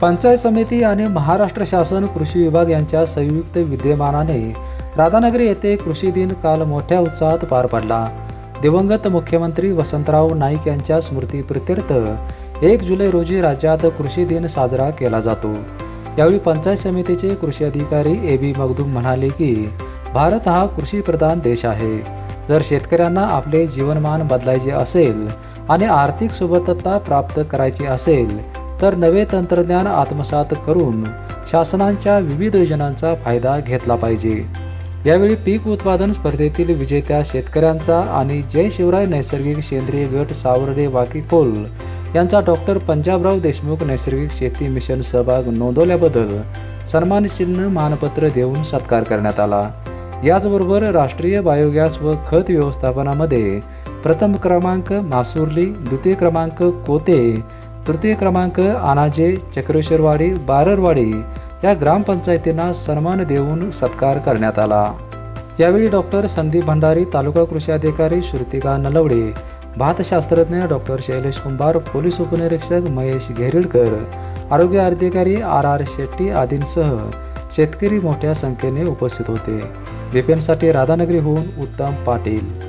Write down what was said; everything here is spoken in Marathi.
पंचायत समिती आणि महाराष्ट्र शासन कृषी विभाग यांच्या संयुक्त विद्यमानाने राधानगरी येथे कृषी दिन काल मोठ्या उत्साहात पार पडला. दिवंगत मुख्यमंत्री वसंतराव नाईक यांच्या स्मृतीप्रित्यर्थ एक जुलै रोजी राज्यात कृषी दिन साजरा केला जातो. यावेळी पंचायत समितीचे कृषी अधिकारी ए बी मगदूम म्हणाले की भारत हा कृषीप्रधान देश आहे. जर शेतकऱ्यांना आपले जीवनमान बदलायचे असेल आणि आर्थिक सुबत्तता प्राप्त करायची असेल तर नवे तंत्रज्ञान आत्मसात करून शासनांच्या विविध योजनांचा फायदा घेतला पाहिजे. यावेळी पीक उत्पादन स्पर्धेतील विजेत्या शेतकऱ्यांचा आणि जय शिवराय नैसर्गिक सेंद्रिय गट सावर्डे वाकीकोल यांचा डॉक्टर पंजाबराव देशमुख नैसर्गिक शेती मिशन सहभाग नोंदवल्याबद्दल सन्मान चिन्ह मानपत्र देऊन सत्कार करण्यात आला. याचबरोबर राष्ट्रीय बायोगॅस व खत व्यवस्थापनामध्ये प्रथम क्रमांक मासुर्ली द्वितीय क्रमांक कोते तृतीय क्रमांक आनाजे चक्रेश्वरवाडी बाररवाडी या ग्रामपंचायतींना सन्मान देऊन सत्कार करण्यात आला. यावेळी डॉक्टर संदीप भंडारी तालुका कृषी अधिकारी श्रुतिका नलवडे भातशास्त्रज्ञ डॉक्टर शैलेश कुंभार पोलीस उपनिरीक्षक महेश घेरिडकर आरोग्य अधिकारी आर आर शेट्टी आदींसह शेतकरी मोठ्या संख्येने उपस्थित होते. बिपेनसाठी राधानगरीहून उत्तम पाटील.